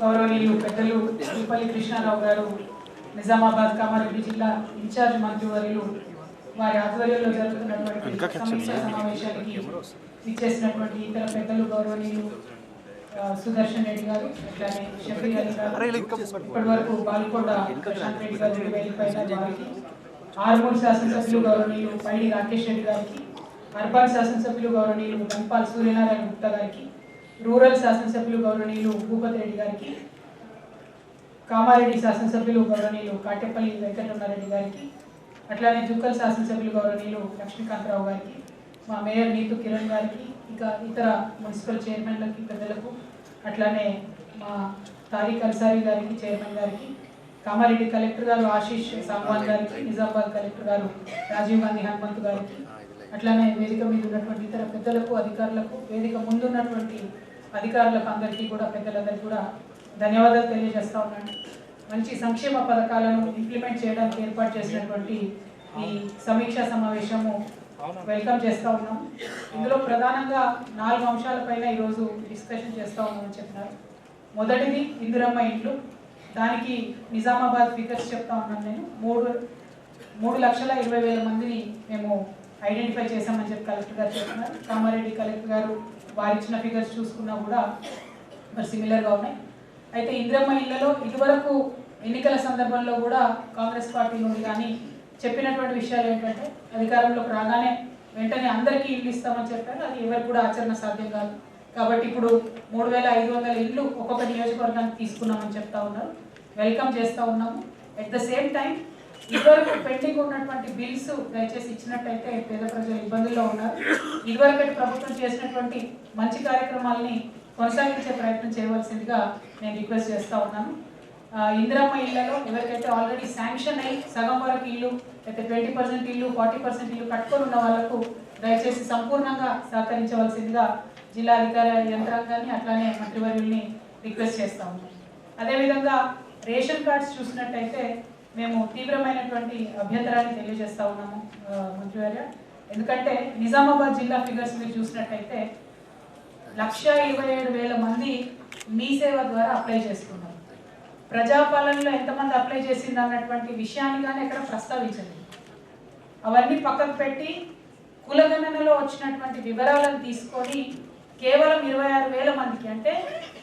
గౌరవనీయులు పెద్దలు శ్రీపల్లి కృష్ణారావు గారు నిజామాబాద్ కామారెడ్డి జిల్లా ఇన్ఛార్జ్ మంత్రివర్యులు వారి ఆధ్వర్యంలో జరుగుతున్నటువంటి సమీక్షా సమావేశానికి ఇచ్చేసినటువంటి ఇతర పెద్దలు గౌరవనీయులు సుదర్శన్ రెడ్డి గారు అట్లానే షఫీ అలీ గారు. ఇప్పటి వరకు బాల్కొండ ప్రశాంత్ రెడ్డి గారు వేదిక పైన వారికి ఆర్మూర్ శాసనసభ్యులు గౌరవనీయులు పైడి రాకేష్ రెడ్డి గారికి అర్బన్ శాసనసభ్యులు గౌరవనీయులు ధన్పాల్ సూర్యనారాయణ గుప్తా గారికి రూరల్ శాసనసభ్యులు గౌరవనీయులు భూపతి రెడ్డి గారికి కామారెడ్డి శాసనసభ్యులు గౌరవనీయులు కాటేపల్లి వెంకటరమారెడ్డి గారికి అట్లానే జుక్కల్ శాసనసభ్యులు గౌరవనీయులు లక్ష్మీకాంతరావు గారికి మా మేయర్ నీతు కిరణ్ గారికి ఇంకా ఇతర మున్సిపల్ చైర్మన్లకి పెద్దలకు అట్లానే మా తారిక్ అన్సారీ గారికి చైర్మన్ గారికి కామారెడ్డి కలెక్టర్ గారు ఆశీష్ సాంగ్వాన్ గారికి నిజామాబాద్ కలెక్టర్ గారు రాజీవ్ గాంధీ హనుమంత్ గారికి అట్లానే వేదిక మీద ఉన్నటువంటి ఇతర పెద్దలకు అధికారులకు వేదిక ముందున్నటువంటి అధికారులకు అందరికీ కూడా పెద్దలందరికీ కూడా ధన్యవాదాలు తెలియజేస్తా ఉన్నాను. మంచి సంక్షేమ పథకాలను ఇంప్లిమెంట్ చేయడానికి ఏర్పాటు చేసినటువంటి ఈ సమీక్షా సమావేశము వెల్కమ్ చేస్తా ఉన్నాం. ఇందులో ప్రధానంగా నాలుగు అంశాలపైన ఈరోజు డిస్కషన్ చేస్తా ఉన్నామని చెప్పినారు. మొదటిది ఇందిరమ్మ ఇండ్లు. దానికి నిజామాబాద్ ఫిగర్స్ చెప్తా ఉన్నాను నేను. మూడు మూడు లక్షల ఇరవై వేల మందిని మేము ఐడెంటిఫై చేశామని చెప్పి కలెక్టర్ గారు చెప్తున్నారు కామారెడ్డి కలెక్టర్ గారు వారిచ్చిన ఫిగర్స్ చూసుకున్నా కూడా మరి సిమిలర్గా ఉన్నాయి. అయితే ఇంద్రమ్మ ఇళ్ళలో ఇదివరకు ఎన్నికల సందర్భంలో కూడా కాంగ్రెస్ పార్టీ నుండి కానీ చెప్పినటువంటి విషయాలు ఏంటంటే అధికారంలోకి రాగానే వెంటనే అందరికీ ఇల్లు ఇస్తామని చెప్పారు. అది ఎవరికి కూడా ఆచరణ సాధ్యం కాదు. కాబట్టి ఇప్పుడు మూడు వేల ఐదు వందల ఇల్లు ఒక్కొక్క నియోజకవర్గానికి తీసుకున్నామని చెప్తా ఉన్నారు. వెల్కమ్ చేస్తూ ఉన్నాము. ఎట్ ద సేమ్ టైం ఇదివరకు పెండింగ్ ఉన్నటువంటి బిల్స్ దయచేసి ఇచ్చినట్టయితే పేద ప్రజలు ఇబ్బందుల్లో ఉన్నారు. ఇదివరకటి ప్రభుత్వం చేసినటువంటి మంచి కార్యక్రమాలని కొనసాగించే ప్రయత్నం చేయవలసిందిగా నేను రిక్వెస్ట్ చేస్తూ ఉన్నాను. ఇందిరమ్మ ఇళ్ళలో ఎవరికైతే ఆల్రెడీ శాంక్షన్ అయ్యి సగం వరకు ఇల్లు అయితే ట్వంటీ పర్సెంట్ ఇల్లు ఫార్టీ పర్సెంట్ ఇల్లు కట్టుకొని ఉన్న వాళ్ళకు దయచేసి సంపూర్ణంగా సహకరించవలసిందిగా జిల్లా అధికార యంత్రాంగాన్ని అట్లానే మంత్రివర్యుల్ని రిక్వెస్ట్ చేస్తా ఉన్నాను. అదేవిధంగా రేషన్ కార్డ్స్ చూసినట్టయితే మేము తీవ్రమైనటువంటి అభ్యంతరాన్ని తెలియజేస్తా ఉన్నాము ఆ, మంత్రివర్య. ఎందుకంటే నిజామాబాద్ జిల్లా ఫిగర్స్ మీరు చూసినట్టయితే లక్ష ఇరవై ఏడు వేల మంది మీ సేవ ద్వారా అప్లై చేసుకున్నారు ప్రజాపాలనలో ఎంతమంది అప్లై చేసింది అన్నటువంటి విషయాన్ని కానీ ఎక్కడ ప్రస్తావించలేదు. అవన్నీ పక్కకు పెట్టి కులగణనలో వచ్చినటువంటి వివరాలను తీసుకొని కేవలం ఇరవై ఆరు వేల మందికి అంటే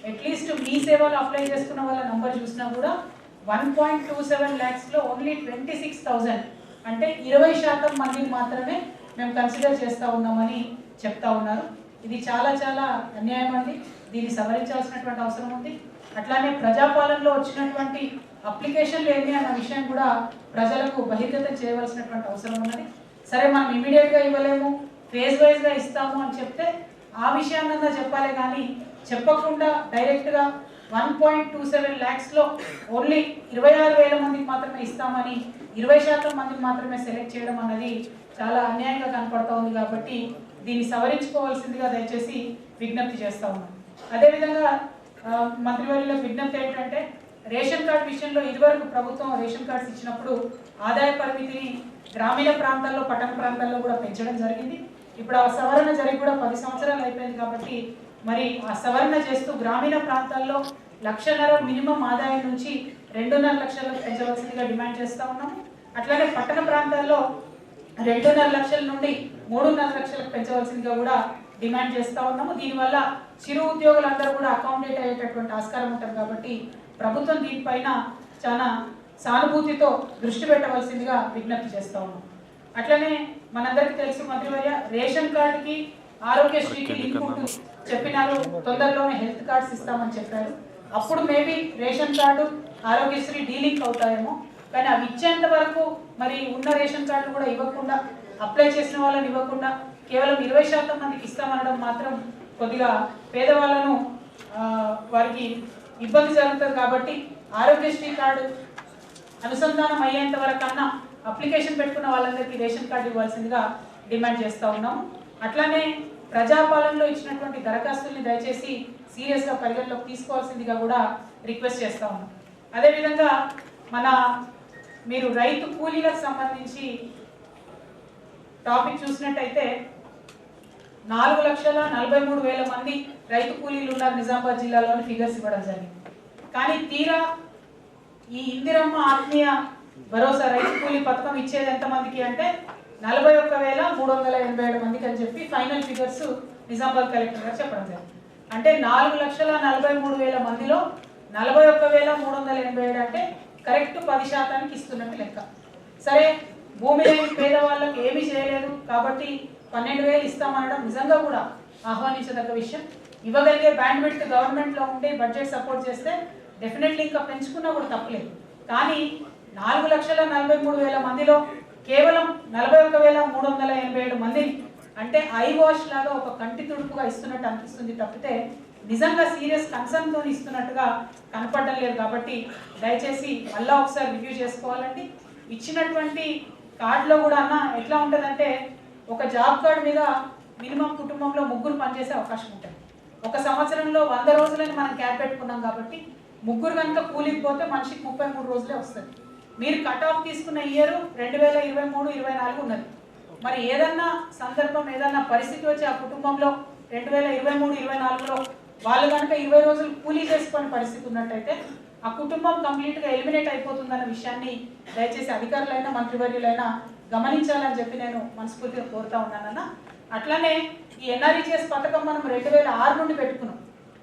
అట్లీస్ట్ మీ సేవలు అప్లై చేసుకున్న వాళ్ళ నంబర్ చూసినా కూడా వన్ పాయింట్ టూ సెవెన్ ల్యాక్స్లో ఓన్లీ ట్వంటీ సిక్స్ థౌజండ్ అంటే ఇరవై శాతం మందికి మాత్రమే మేము కన్సిడర్ చేస్తూ ఉన్నామని చెప్తా ఉన్నారు. ఇది చాలా చాలా అన్యాయం అండి. దీన్ని సవరించాల్సినటువంటి అవసరం ఉంది. అట్లానే ప్రజాపాలనలో వచ్చినటువంటి అప్లికేషన్లు ఏంటి అన్న విషయం కూడా ప్రజలకు బహిర్గతం చేయవలసినటువంటి అవసరం ఉన్నది. సరే మనం ఇమీడియట్గా ఇవ్వలేము. ఫేజ్ వైజ్గా ఇస్తాము అని చెప్తే ఆ విషయాన్నన్నా చెప్పాలి కానీ చెప్పకుండా డైరెక్ట్గా వన్ పాయింట్ టూ సెవెన్ ల్యాక్స్లో ఓన్లీ ఇరవై ఆరు వేల మందికి మాత్రమే ఇస్తామని ఇరవై శాతం మందికి మాత్రమే సెలెక్ట్ చేయడం అన్నది చాలా అన్యాయంగా కనపడతా ఉంది కాబట్టి దీన్ని సవరించుకోవాల్సిందిగా దయచేసి విజ్ఞప్తి చేస్తా ఉన్నాం. అదేవిధంగా ఆ, విజ్ఞప్తి ఏంటంటే రేషన్ కార్డు విషయంలో ఇదివరకు ప్రభుత్వం రేషన్ కార్డ్స్ ఇచ్చినప్పుడు ఆదాయ పరిమితిని గ్రామీణ ప్రాంతాల్లో పట్టణ ప్రాంతాల్లో కూడా పెంచడం జరిగింది. ఇప్పుడు ఆ సవరణ జరిగి కూడా పది సంవత్సరాలు అయిపోయింది కాబట్టి మరి ఆ సవరణ చేస్తూ గ్రామీణ ప్రాంతాల్లో లక్షన్నర మినిమం ఆదాయం నుంచి రెండున్నర లక్షలకు పెంచవలసిందిగా డిమాండ్ చేస్తా ఉన్నాము. అట్లానే పట్టణ ప్రాంతాల్లో రెండున్నర లక్షల నుండి మూడున్నర లక్షలకు పెంచవలసిందిగా కూడా డిమాండ్ చేస్తా ఉన్నాము. దీనివల్ల చిరు ఉద్యోగులందరూ కూడా అకామిడేట్ అయ్యేటటువంటి ఆస్కారం ఉంటుంది కాబట్టి ప్రభుత్వం దీనిపైన చాలా సానుభూతితో దృష్టి పెట్టవలసిందిగా విజ్ఞప్తి చేస్తా ఉన్నాం అట్లనే మనందరికీ తెలుసు మంత్రివర్య రేషన్ కార్డుకి ఆరోగ్యశ్రీకి లింక్ ఉంటూ చెప్పినారు. తొందరలోనే హెల్త్ కార్డ్స్ ఇస్తామని చెప్పారు. అప్పుడు maybe ration card Aarogyasri delink అవుతాయేమో. కానీ అవి ఇచ్చేంత వరకు మరి ఉన్న రేషన్ కార్డు కూడా ఇవ్వకుండా అప్లై చేసిన వాళ్ళని ఇవ్వకుండా కేవలం ఇరవై శాతం మందికి ఇస్తామనడం మాత్రం కొద్దిగా పేదవాళ్ళను వారికి ఇబ్బంది జరుగుతుంది కాబట్టి ఆరోగ్యశ్రీ కార్డు అనుసంధానం అయ్యేంత వరకన్నా అప్లికేషన్ పెట్టుకున్న వాళ్ళందరికీ రేషన్ కార్డు ఇవ్వాల్సిందిగా డిమాండ్ చేస్తూ ఉన్నాం. అట్లానే ప్రజాపాలనలో ఇచ్చినటువంటి దరఖాస్తుల్ని దయచేసి సీరియస్గా పరిగణలోకి తీసుకోవాల్సిందిగా కూడా రిక్వెస్ట్ చేస్తా ఉన్నాం. అదేవిధంగా మన మీరు రైతు కూలీలకు సంబంధించి టాపిక్ చూసినట్టయితే నాలుగు లక్షల నలభై మూడు వేల మంది రైతు కూలీలు ఉన్నారు నిజామాబాద్ జిల్లాలోని ఫిగర్స్ ఇవ్వడం జరిగింది. కానీ తీరా ఈ ఇందిరమ్మ ఆత్మీయ భరోసా రైతు కూలీ పథకం ఇచ్చేది ఎంతమందికి అంటే నలభై ఒక్క వేల మూడు వందల ఎనభై ఏడు మందికి అని చెప్పి ఫైనల్ ఫిగర్స్ నిజామాబాద్ కలెక్టర్ గారు చెప్పడం జరిగింది. అంటే నాలుగు లక్షల నలభై మూడు వేల మందిలో నలభై ఒక్క వేల మూడు వందల ఎనభై ఏడు అంటే కరెక్ట్ పది శాతానికి ఇస్తున్నట్టు లెక్క. సరే భూమి లేని పేదవాళ్ళకి ఏమీ చేయలేదు కాబట్టి పన్నెండు వేలు ఇస్తామనడం నిజంగా కూడా ఆహ్వానించదగ్గ విషయం. ఇవ్వగలిగే బ్యాండ్ విడ్త్ గవర్నమెంట్లో ఉండే బడ్జెట్ సపోర్ట్ చేస్తే డెఫినెట్లీ ఇంకా పెంచుకున్నా కూడా తప్పలేదు. కానీ నాలుగు లక్షల నలభై మూడు వేల మందిలో కేవలం నలభై ఒక్క వేల మూడు వందల ఎనభై ఏడు మందిని అంటే ఐ వాష్ లాగా ఒక కంటి తుడుపుగా ఇస్తున్నట్టు అనిపిస్తుంది తప్పితే నిజంగా సీరియస్ కన్సర్న్తో ఇస్తున్నట్టుగా కనపడడం లేదు కాబట్టి దయచేసి మళ్ళా ఒకసారి రివ్యూ చేసుకోవాలండి. ఇచ్చినటువంటి కార్డులో కూడా అన్న ఎట్లా ఉంటుందంటే ఒక జాబ్ కార్డు మీద మినిమం కుటుంబంలో ముగ్గురు పనిచేసే అవకాశం ఉంటుంది. ఒక సంవత్సరంలో వంద రోజులని మనం క్యాప్ పెట్టుకున్నాం కాబట్టి ముగ్గురు కనుక కూలికి పోతే మనిషికి ముప్పై మూడు రోజులే వస్తుంది మీరు కట్ ఆఫ్ తీసుకున్న ఇయర్ రెండు వేల ఇరవై మూడు ఇరవై నాలుగు ఉన్నది. మరి ఏదన్నా సందర్భం ఏదన్నా పరిస్థితి వచ్చి ఆ కుటుంబంలో రెండు వేల ఇరవై మూడు ఇరవై నాలుగులో వాళ్ళు కనుక ఇరవై రోజులు కూలీ చేసుకునే పరిస్థితి ఉన్నట్టయితే ఆ కుటుంబం కంప్లీట్గా ఎలిమినేట్ అయిపోతుందన్న విషయాన్ని దయచేసి అధికారులైనా మంత్రివర్యులైనా గమనించాలని చెప్పి నేను మనస్ఫూర్తిగా కోరుతా ఉన్నానన్న. అట్లానే ఈ ఎన్ఆర్ఈజిఎస్ పథకం మనం రెండు వేల ఆరు నుండి పెట్టుకున్నాం.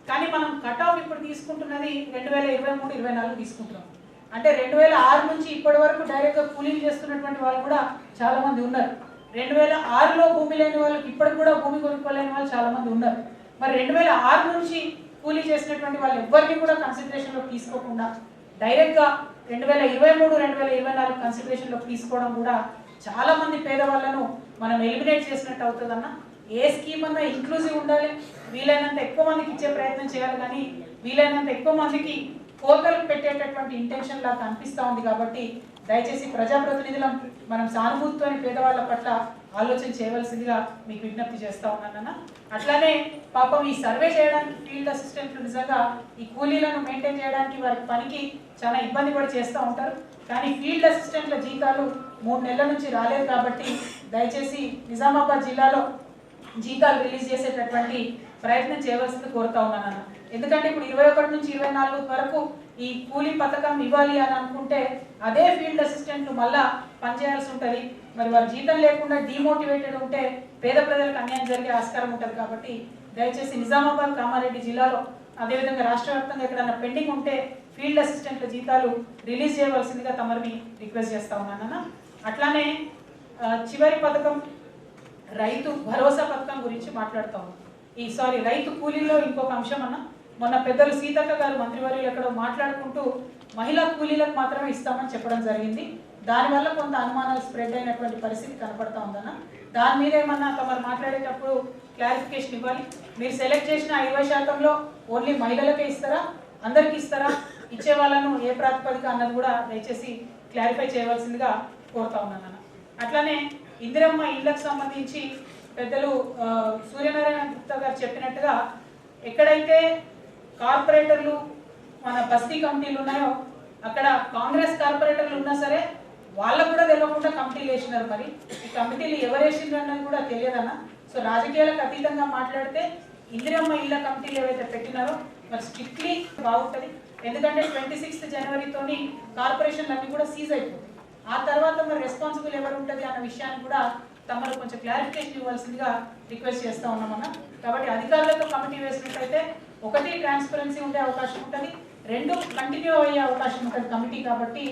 కానీ మనం కట్ ఆఫ్ ఇప్పుడు తీసుకుంటున్నది రెండు వేల ఇరవై మూడు ఇరవై నాలుగు తీసుకుంటున్నాం. అంటే రెండు వేల ఆరు నుంచి ఇప్పటి వరకు డైరెక్ట్గా కూలీలు చేస్తున్నటువంటి వాళ్ళు కూడా చాలామంది ఉన్నారు. రెండు వేల ఆరులో భూమి లేని వాళ్ళకి ఇప్పటికి కూడా భూమి కొనుక్కోలేని వాళ్ళు చాలామంది ఉన్నారు. మరి రెండు వేల ఆరు నుంచి కూలీ చేసినటువంటి వాళ్ళు ఎవ్వరిని కూడా కన్సిడరేషన్లో తీసుకోకుండా డైరెక్ట్గా రెండు వేల ఇరవై మూడు రెండు వేల ఇరవై నాలుగు కన్సిడరేషన్లో తీసుకోవడం కూడా చాలామంది పేదవాళ్ళను మనం ఎలిమినేట్ చేసినట్టు అవుతుందన్న ఏ స్కీమ్ అన్నా ఇంక్లూజివ్ ఉండాలి. వీలైనంత ఎక్కువ మందికి ఇచ్చే ప్రయత్నం చేయాలి కానీ వీలైనంత ఎక్కువ మందికి కోతలు పెట్టేటటువంటి ఇంటెన్షన్ లాగా కనిపిస్తూ ఉంది కాబట్టి దయచేసి ప్రజాప్రతినిధులం మనం సానుభూతితో పేదవాళ్ళ పట్ల ఆలోచన చేయవలసిందిగా మీకు విజ్ఞప్తి చేస్తా ఉన్నానన్న అట్లానే పాపం ఈ సర్వే చేయడానికి ఫీల్డ్ అసిస్టెంట్లు నిజంగా ఈ కూలీలను మెయింటైన్ చేయడానికి వారి పనికి చాలా ఇబ్బంది కూడా చేస్తూ ఉంటారు. కానీ ఫీల్డ్ అసిస్టెంట్ల జీతాలు మూడు నెలల నుంచి రాలేదు కాబట్టి దయచేసి నిజామాబాద్ జిల్లాలో జీతాలు రిలీజ్ చేసేటటువంటి ప్రయత్నం చేయవలసింది కోరుతా ఉన్నానన్న ఎందుకంటే ఇప్పుడు ఇరవై ఒకటి నుంచి ఇరవై నాలుగు వరకు ఈ కూలీ పథకం ఇవ్వాలి అని అనుకుంటే అదే ఫీల్డ్ అసిస్టెంట్లు మళ్ళా పనిచేయాల్సి ఉంటుంది. మరి వారు జీతం లేకుండా డిమోటివేటెడ్ ఉంటే పేద ప్రజలకు అన్యాయం జరిగే ఆస్కారం ఉంటుంది కాబట్టి దయచేసి నిజామాబాద్ కామారెడ్డి జిల్లాలో అదేవిధంగా రాష్ట్ర వ్యాప్తంగా ఎక్కడన్నా పెండింగ్ ఉంటే ఫీల్డ్ అసిస్టెంట్ల జీతాలు రిలీజ్ చేయవలసిందిగా తమరిని రిక్వెస్ట్ చేస్తా ఉన్నానన్న అట్లానే చివరి పథకం రైతు భరోసా పథకం గురించి మాట్లాడతాము. ఈ సారీ రైతు కూలీలో ఇంకొక అంశం అన్న. మొన్న పెద్దలు సీతక్క గారు మంత్రివర్యులు ఎక్కడో మాట్లాడుకుంటూ మహిళా కూలీలకు మాత్రమే ఇస్తామని చెప్పడం జరిగింది. దానివల్ల కొంత అనుమానాలు స్ప్రెడ్ అయినటువంటి పరిస్థితి కనపడతా ఉందన్న. దాని మీద ఏమన్నా తమరు మాట్లాడేటప్పుడు క్లారిఫికేషన్ ఇవ్వాలి. మీరు సెలెక్ట్ చేసిన ఇరవై శాతంలో ఓన్లీ మహిళలకే ఇస్తారా? అందరికి ఇస్తారా? ఇచ్చే వాళ్ళను ఏ ప్రాతిపదిక అన్నది కూడా దయచేసి క్లారిఫై చేయవలసిందిగా కోరుతా ఉన్నాను అన్న. అట్లానే ఇందిరమ్మ ఇళ్ళకు సంబంధించి పెద్దలు సూర్యనారాయణ గుప్తా గారు చెప్పినట్టుగా ఎక్కడైతే కార్పొరేటర్లు మన బస్తీ కమిటీలు ఉన్నాయో అక్కడ కాంగ్రెస్ కార్పొరేటర్లు ఉన్నా సరే వాళ్ళకు కూడా తెలియకుండా కమిటీలు వేసినారు మరి. ఈ కమిటీలు ఎవరు వేసిండ్రు అన్నది కూడా తెలియదన్న. సో రాజకీయాలకు అతీతంగా మాట్లాడితే ఇందిరమ్మ ఇళ్ళ కమిటీలు ఏవైతే పెట్టినారో మరి స్ట్రిక్ట్లీ బాగుంటుంది. ఎందుకంటే ట్వంటీ సిక్స్త్ జనవరితోని కార్పొరేషన్లు అన్నీ కూడా సీజ్ అయిపోతాయి. ఆ తర్వాత మరి రెస్పాన్సిబుల్ ఎవరు ఉంటుంది అన్న విషయాన్ని కూడా తమరు కొంచెం క్లారిఫికేషన్ ఇవ్వాల్సిందిగా రిక్వెస్ట్ చేస్తా ఉన్నామన్న. కాబట్టి అధికారులతో కమిటీ వేసినట్టయితే ఒకటి ట్రాన్స్పరెన్సీ ఉండే అవకాశం ఉంటుంది. రెండు కంటిన్యూ అయ్యే అవకాశం ఉంటుంది కమిటీ కాబట్టి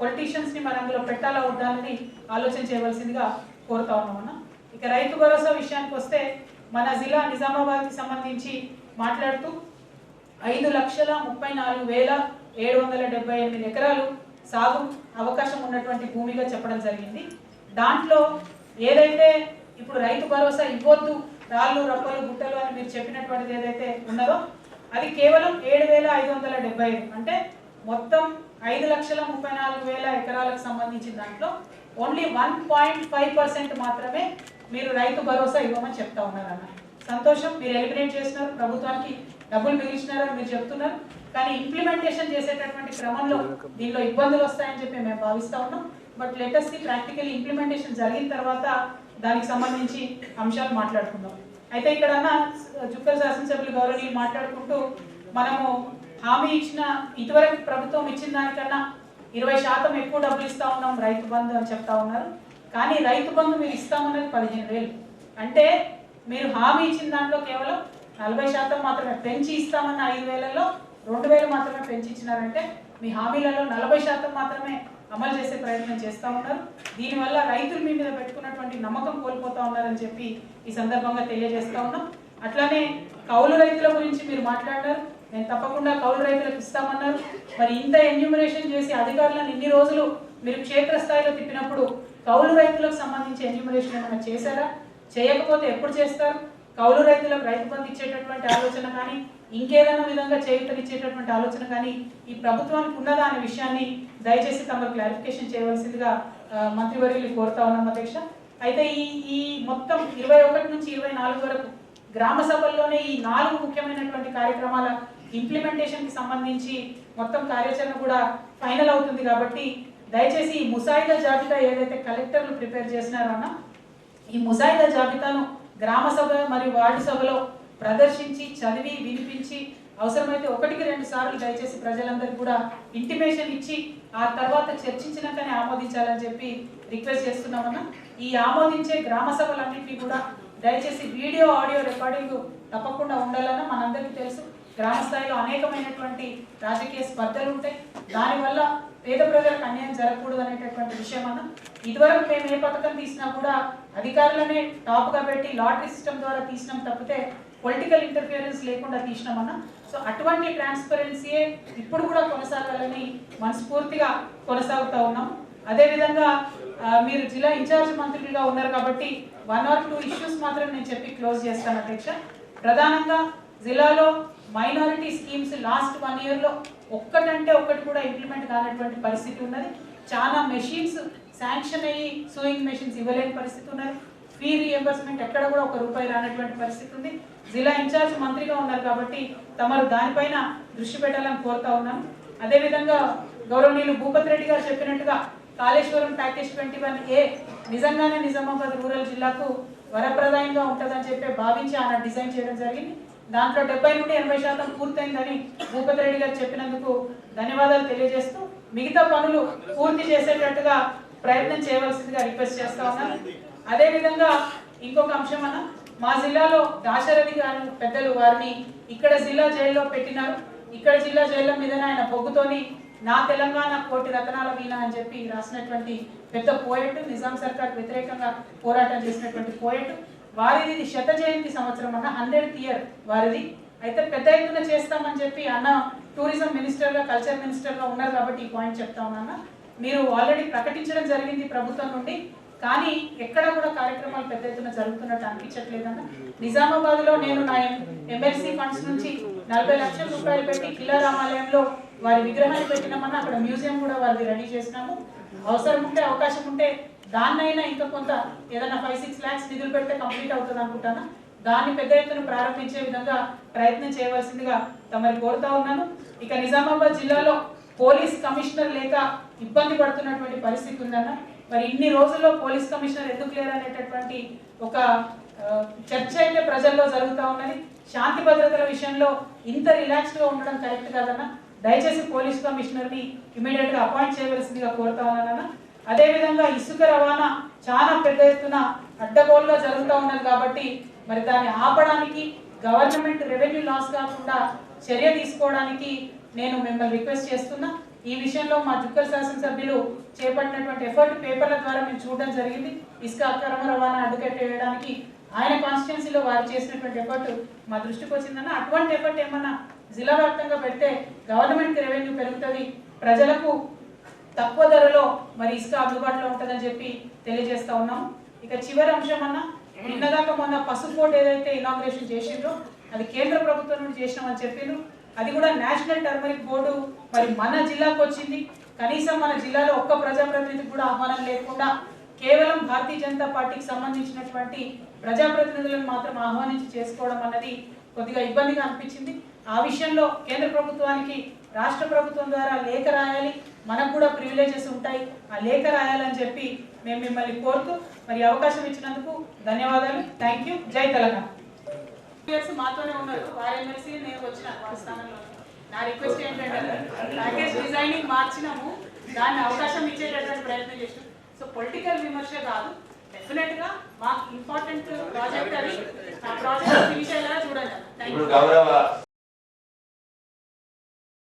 పొలిటీషియన్స్ని అందులో పెట్టాలా వద్దాలని ఆలోచన చేయవలసిందిగా కోరుతా ఉన్నామన్న ఇక రైతు భరోసా విషయానికి వస్తే మన జిల్లా నిజామాబాద్కి సంబంధించి మాట్లాడుతూ ఐదు లక్షల ముప్పై నాలుగు వేల ఏడు వందల డెబ్బై ఎనిమిది ఎకరాలు సాగు అవకాశం ఉన్నటువంటి భూమిగా చెప్పడం జరిగింది. దాంట్లో ఏదైతే ఇప్పుడు రైతు భరోసా ఇవ్వద్దు రాళ్ళు రప్పలు గుట్టలు అని మీరు చెప్పినటువంటిది ఏదైతే ఉన్నదో అది కేవలం ఏడు వేల ఐదు వందల డెబ్బై ఐదు. అంటే మొత్తం ఐదు లక్షల ముప్పై నాలుగు వేల ఎకరాలకు సంబంధించిన దాంట్లో only one point five percent మాత్రమే మీరు రైతు భరోసా ఇవ్వమని చెప్తా ఉన్నారన్న సంతోషం మీరు ఎలిమినేట్ చేసినారు ప్రభుత్వానికి డబ్బులు మిగిలిచినారని మీరు చెప్తున్నారు. కానీ ఇంప్లిమెంటేషన్ చేసేటటువంటి క్రమంలో దీనిలో ఇబ్బందులు వస్తాయని చెప్పి మేము భావిస్తా ఉన్నాం. బట్ లేటెస్ట్ ప్రాక్టికల్ ఇంప్లిమెంటేషన్ జరిగిన తర్వాత దానికి సంబంధించి అంశాలు మాట్లాడుకుందాం. అయితే ఇక్కడ అన్న జుక్కల్ శాసనసభ్యులు గౌరవనీయులు మాట్లాడుకుంటూ మనము హామీ ఇచ్చిన ఇదివరకు ప్రభుత్వం ఇచ్చిన దానికన్నా ఇరవై శాతం ఎక్కువ డబ్బులు ఇస్తా ఉన్నాం రైతు బంధు అని చెప్తా ఉన్నారు. కానీ రైతు బంధు మీరు ఇస్తామన్నది పదిహేను వేలు. అంటే మీరు హామీ ఇచ్చిన దాంట్లో కేవలం నలభై శాతం మాత్రమే పెంచి ఇస్తామన్న ఐదు వేలలో రెండు వేలు మాత్రమే పెంచి ఇచ్చినారంటే మీ హామీలలో నలభై శాతం మాత్రమే అమలు చేసే ప్రయత్నం చేస్తూ ఉన్నారు. దీనివల్ల రైతులు మీ మీద పెట్టుకున్నటువంటి నమ్మకం కోల్పోతా ఉన్నారని చెప్పి ఈ సందర్భంగా తెలియజేస్తా ఉన్నాం. అట్లానే కౌలు రైతుల గురించి మీరు మాట్లాడారు. నేను తప్పకుండా కౌలు రైతులకు ఇస్తామన్నారు. మరి ఇంత ఎన్యూమరేషన్ చేసి అధికారులను ఇన్ని రోజులు మీరు క్షేత్రస్థాయిలో తిప్పినప్పుడు కౌలు రైతులకు సంబంధించి ఎన్యూమరేషన్ ఏమైనా చేశారా? చేయకపోతే ఎప్పుడు చేస్తారు? కౌలు రైతులకు రైతు బంధు ఇచ్చేటటువంటి ఆలోచన కానీ ఇంకేదైనా విధంగా చేయూతనిచ్చేటటువంటి ఆలోచన కానీ ఈ ప్రభుత్వానికి ఉన్నదా అనే విషయాన్ని దయచేసి తమరు క్లారిఫికేషన్ చేయవలసిందిగా మంత్రివర్యులు కోరుతా ఉన్నాం అధ్యక్ష. అయితే ఈ ఈ మొత్తం ఇరవై ఒకటి నుంచి ఇరవై నాలుగు వరకు గ్రామ సభల్లోనే ఈ నాలుగు ముఖ్యమైనటువంటి కార్యక్రమాల ఇంప్లిమెంటేషన్కి సంబంధించి మొత్తం కార్యాచరణ కూడా ఫైనల్ అవుతుంది కాబట్టి దయచేసి ఈ ముసాయిదా జాబితా ఏదైతే కలెక్టర్లు ప్రిపేర్ చేసినారో అన్న ఈ ముసాయిదా జాబితాను గ్రామ సభ మరియు వార్డు సభలో ప్రదర్శించి చదివి వినిపించి అవసరమైతే ఒకటికి రెండు సార్లు దయచేసి ప్రజలందరికీ కూడా ఇంటిమేషన్ ఇచ్చి ఆ తర్వాత చర్చించినాకనే ఆమోదించాలని చెప్పి రిక్వెస్ట్ చేస్తున్నామన్నా ఈ ఆమోదించే గ్రామ సభలన్నింటినీ కూడా దయచేసి వీడియో ఆడియో రికార్డింగ్ తప్పకుండా ఉండాలన్నా మనందరికీ తెలుసు. గ్రామ స్థాయిలో అనేకమైనటువంటి రాజకీయ స్పర్ధలు ఉంటాయి. దానివల్ల పేద ప్రజలకు అన్యాయం జరగకూడదు అనేటటువంటి విషయం అన్న. ఇదివరకు మేము ఏ పథకం తీసినా కూడా అధికారులనే టాప్గా పెట్టి లాటరీ సిస్టమ్ ద్వారా తీసినాం తప్పితే పొలిటికల్ ఇంటర్ఫియరెన్స్ లేకుండా తీసినామన్నా. సో అటువంటి ట్రాన్స్పరెన్సీయే ఇప్పుడు కూడా కొనసాగాలని మనస్ఫూర్తిగా కొనసాగుతూ ఉన్నాం. అదేవిధంగా మీరు జిల్లా ఇన్ఛార్జ్ మంత్రులుగా ఉన్నారు కాబట్టి వన్ ఆర్ టూ ఇష్యూస్ మాత్రం నేను చెప్పి క్లోజ్ చేస్తాను అధ్యక్ష. ప్రధానంగా జిల్లాలో మైనారిటీ స్కీమ్స్ లాస్ట్ వన్ ఇయర్లో ఒక్కటంటే ఒక్కటి కూడా ఇంప్లిమెంట్ కానటువంటి పరిస్థితి ఉన్నది. చాలా మెషిన్స్ శాంక్షన్ అయ్యి సూయింగ్ మెషిన్స్ ఇవ్వలేని పరిస్థితి ఉన్నది. ఫీ రీఎంబర్స్మెంట్ ఎక్కడ కూడా ఒక రూపాయి రానటువంటి పరిస్థితి ఉంది. జిల్లా ఇన్ఛార్జ్ మంత్రిగా ఉన్నారు కాబట్టి తమరు దానిపైన దృష్టి పెట్టాలని కోరుతా ఉన్నాను. అదేవిధంగా గౌరవనీయులు భూపతి రెడ్డి గారు చెప్పినట్టుగా Kaleshwaram package twenty one A నిజంగానే నిజామాబాద్ రూరల్ జిల్లాకు వరప్రదాయంగా ఉంటుందని చెప్పి భావించి ఆయన డిజైన్ చేయడం జరిగింది. దాంట్లో డెబ్బై నుండి ఎనభై శాతం పూర్తయిందని భూపతి రెడ్డి గారు చెప్పినందుకు ధన్యవాదాలు తెలియజేస్తూ మిగతా పనులు పూర్తి చేసేటట్టుగా ప్రయత్నం చేయవలసిందిగా రిక్వెస్ట్ చేస్తా ఉన్నాను. అదేవిధంగా ఇంకొక అంశం అన్న మా జిల్లాలో దాశరథి గారు పెద్దలు వారిని ఇక్కడ జిల్లా జైల్లో పెట్టినారు. ఇక్కడ జిల్లా జైల్లో మీద ఆయన బొగ్గుతోని నా తెలంగాణ కోటి రతనాల వీణ అని చెప్పి రాసినటువంటి పెద్ద పోయట్ నిజాం సర్కార్ వ్యతిరేకంగా పోరాటం చేసినటువంటి పోయట్ వారిది శత జయంతి సంవత్సరం అన్న హండ్రెడ్ ఇయర్ వారిది. అయితే పెద్ద ఎత్తున చేస్తామని చెప్పి అన్న టూరిజం మినిస్టర్గా కల్చర్ మినిస్టర్గా ఉన్నారు కాబట్టి ఈ పాయింట్ చెప్తా ఉన్నా మీరు ఆల్రెడీ ప్రకటించడం జరిగింది ప్రభుత్వం నుండి. కానీ ఎక్కడ కూడా కార్యక్రమాలు పెద్ద ఎత్తున జరుగుతున్నట్టు అనిపించట్లేదన్న. నిజామాబాద్లో నేను నా ఎమ్మెల్సీ ఫండ్స్ నుంచి నలభై లక్షల రూపాయలు పెట్టి కిలా రామాలయంలో వారి విగ్రహాన్ని పెట్టినామన్నా అక్కడ మ్యూజియం కూడా వారిది రెడీ చేసినాము. అవసరం ఉంటే అవకాశం ఉంటే దాన్నైనా ఇంకా కొంత ఏదైనా ఫైవ్ సిక్స్ ల్యాక్స్ నిధులు పెడితే కంప్లీట్ అవుతుంది అనుకుంటాను. దాన్ని పెద్ద ఎత్తున ప్రారంభించే విధంగా ప్రయత్నం చేయవలసిందిగా తమరి కోరుతా ఉన్నాను. ఇక నిజామాబాద్ జిల్లాలో పోలీస్ కమిషనర్ లేక ఇబ్బంది పడుతున్నటువంటి పరిస్థితి ఉందన్న. మరి ఇన్ని రోజుల్లో పోలీస్ కమిషనర్ ఎందుకు లేరు అనేటటువంటి ఒక చర్చ అయితే ప్రజల్లో జరుగుతూ ఉన్నది. శాంతి భద్రతల విషయంలో ఇంత రిలాక్స్డ్గా ఉండడం కరెక్ట్ కాదన్న. దయచేసి పోలీస్ కమిషనర్ని ఇమీడియట్గా అపాయింట్ చేయవలసిందిగా కోరుతా ఉన్నానన్న. అదేవిధంగా ఇసుక రవాణా చాలా పెద్ద ఎత్తున అడ్డగోలుగా జరుగుతూ ఉన్నది కాబట్టి మరి దాన్ని ఆపడానికి గవర్నమెంట్ రెవెన్యూ లాస్ కాకుండా చర్య తీసుకోవడానికి నేను మిమ్మల్ని రిక్వెస్ట్ చేస్తున్నా. ఈ విషయంలో మా జుక్కల్ శాసనసభ్యులు చేపట్టినటువంటి ఎఫర్ట్ పేపర్ల ద్వారా మేము చూడడం జరిగింది. ఇసుక అక్రమ రవాణా అడ్డుకట్ట వేయడానికి ఆయన కాన్స్టిట్యున్సీలో వారు చేసినటువంటి ఎఫర్ట్ మా దృష్టికి వచ్చిందన్న. అటువంటి ఎఫర్ట్ ఏమన్నా జిల్లా వ్యాప్తంగా పెడితే గవర్నమెంట్ రెవెన్యూ పెరుగుతుంది. ప్రజలకు తక్కువ ధరలో మరి ఇసుక అందుబాటులో ఉంటుందని చెప్పి తెలియజేస్తా ఉన్నాం. ఇక చివరి అంశం అన్న నిన్నదాకా మొన్న పసుపు బోర్డు ఏదైతే ఇనాగ్రేషన్ చేసిండ్రో అది కేంద్ర ప్రభుత్వం నుండి చేసినామని చెప్పిండ్రు. అది కూడా నేషనల్ టర్మరిక్ బోర్డు. మరి మన జిల్లాకు వచ్చింది. కనీసం మన జిల్లాలో ఒక్క ప్రజాప్రతినిధికి కూడా ఆహ్వానం లేకుండా కేవలం భారతీయ జనతా పార్టీకి సంబంధించినటువంటి ప్రజాప్రతినిధులను మాత్రం ఆహ్వానించి చేసుకోవడం అన్నది కొద్దిగా ఇబ్బందిగా అనిపించింది. ఆ విషయంలో కేంద్ర ప్రభుత్వానికి రాష్ట్ర ప్రభుత్వం ద్వారా లేఖ రాయాలి. మనకు కూడా ప్రివిలేజెస్ ఉంటాయి. ఆ లేఖ రాయాలని చెప్పి మేము మిమ్మల్ని కోరుతూ మరి అవకాశం ఇచ్చినందుకు ధన్యవాదాలు. థ్యాంక్ యూ జై తెలంగాణ. ఇయర్స్ మాతోనే ఉన్నారు. వారు ఎమ్మెల్సీ నేను వచ్చిన వారి స్థానంలో. నా రిక్వెస్ట్ ఏంటంటే ప్యాకేజ్ డిజైనింగ్ మార్చినాము. దాన్ని అవకాశం ఇచ్చేటటువంటి ప్రయత్నం చేసినాం. సో పొలిటికల్ విమర్శ కాదు. డెఫినెట్గా మాకు ఇంపార్టెంట్ ప్రాజెక్ట్ అది. ఆ ప్రాజెక్ట్ ఫినిష్ అయ్యేలా చూడాలి.